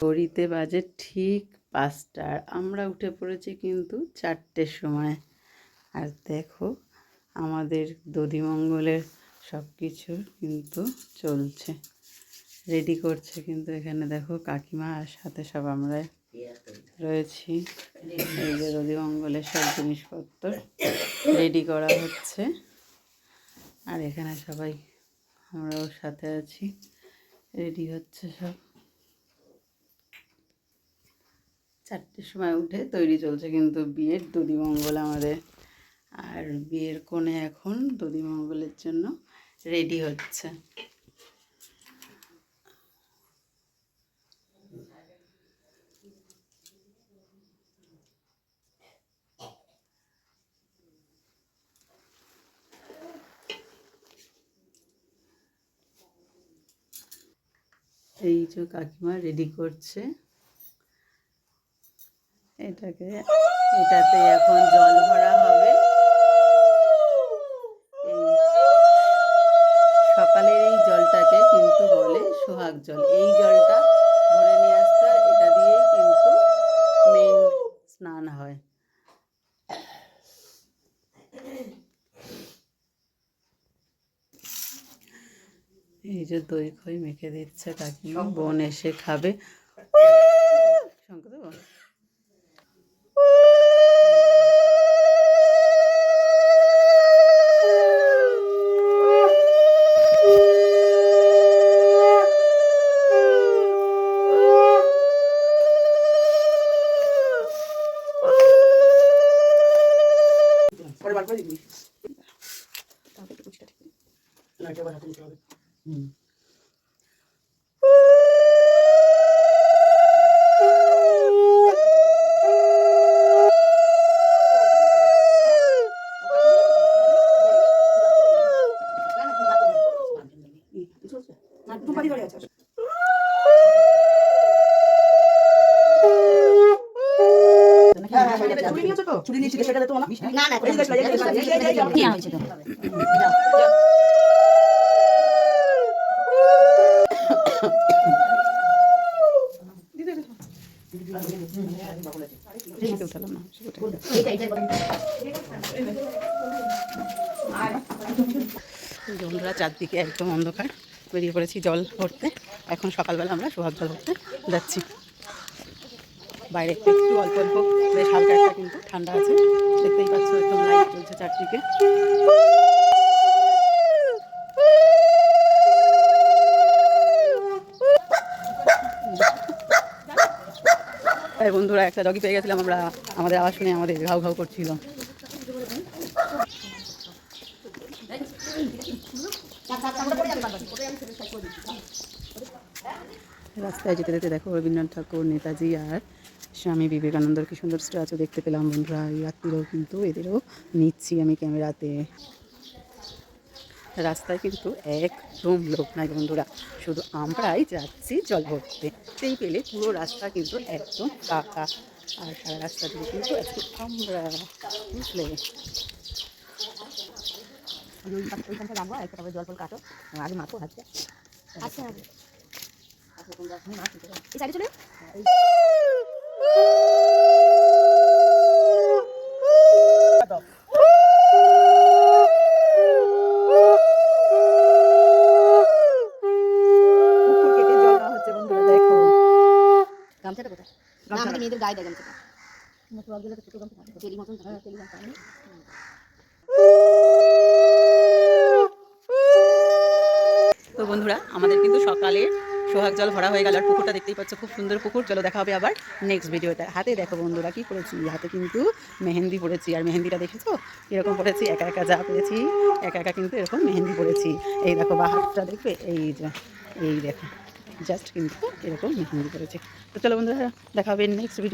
ঘড়িতে বাজে ঠিক পাঁচটা আর আমরা উঠে পড়েছি কিন্তু চারটের সময়। আর দেখো, আমাদের দধিমঙ্গলের সব কিছু কিন্তু চলছে। রেডি করছে কিন্তু এখানে দেখো কাকিমা আর সাথে সব আমরা রয়েছি। এই যে দধিমঙ্গলের সব জিনিসপত্র রেডি করা হচ্ছে। আর এখানে সবাই আমরাও সাথে আছি। রেডি হচ্ছে সব। চারটের সময় উঠে তৈরি চলছে কিন্তু বিয়ের দধিমঙ্গল আমাদের। আর বিয়ের কোণে এখন দধিমঙ্গলের জন্য রেডি হচ্ছে। এই যে কাকিমা রেডি করছে। এটাকে, এটাতে এখন জল ভরা হবে। সকালের এই জলটাকে কিন্তু বলে সোহাগ জল। এই জলটা ভরে নিয়ে আসতে এটা দিয়েই কিন্তু মেন স্নান হয়। এই যে দই খই মেখে দিচ্ছে কাকিমা বোন এসে খাবে। পরে বার করে দিবি। না এটা আবার হাতে নিতে হবে। হুম ছুরি নিয়েছি সেটা তো না না নেওয়া হয়েছে তো সেটা বন্ধুরা চারদিকে একদম অন্ধকার। বেরিয়ে পড়েছি জল ভরতে। এখন সকালবেলা আমরা সোহাগ জল ভরতে যাচ্ছি। বাইরে একটু অল্প অল্প বেশ হালকা একটা কিন্তু ঠান্ডা আছে। দেখতেই পাচ্ছ একদম লাইট চলছে চারদিকে। তাই বন্ধুরা, একটা ডগি পেয়ে গেছিলাম আমরা। আমাদের আওয়াজ শুনে আমাদের ঘাউ ঘাউ করছিল। রাস্তায় যেতে যেতে দেখো রবীন্দ্রনাথ ঠাকুর, নেতাজি আর স্বামী বিবেকানন্দর কি সুন্দর স্ট্যাচু দেখতে পেলাম বন্ধুরা। এই রাত্রিরেও কিন্তু এদেরও নিচ্ছি আমি ক্যামেরাতে। রাস্তায় কিন্তু একদম লোক নাই বন্ধুরা শুধু আমরাই যাচ্ছি জল ভরতে সেই পেলে পুরো রাস্তা কিন্তু একদম ফাঁকা আর সারা রাস্তা দিয়ে কিন্তু আজকে আমরা বুঝলে ওইখানটা নামবো একটা তারপরে জল ফল কাটো আগে মাখো আচ্ছা এই সাইডে চলে পুকুর কেটে জল দেওয়া হচ্ছে বন্ধুরা দেখো গামছাটা কোথায় না আমাদের মেয়েদের গায়ে দেয় গামছাটা। না তো আগে গামছা তেলি মতন তেলি গামছা তো বন্ধুরা আমাদের কিন্তু সকালে সোহাগ জল ভরা হয়ে গেল। আর পুকুরটা দেখতেই পাচ্ছ খুব সুন্দর পুকুর। চলো দেখা হবে আবার নেক্সট ভিডিওতে হাতে দেখো বন্ধুরা কি করেছি হাতে কিন্তু মেহেন্দি পড়েছি। আর মেহেন্দিটা দেখেছ? এরকম পড়েছি? একা একা যা পেরেছি একা একা কিন্তু এরকম মেহেন্দি পড়েছি। এই দেখো বা হাতটা দেখবে এই যে এই দেখো। জাস্ট কিন্তু এরকম। মেহেন্দি পড়েছে তো চলো বন্ধুরা দেখা হবে নেক্সট ভিডিও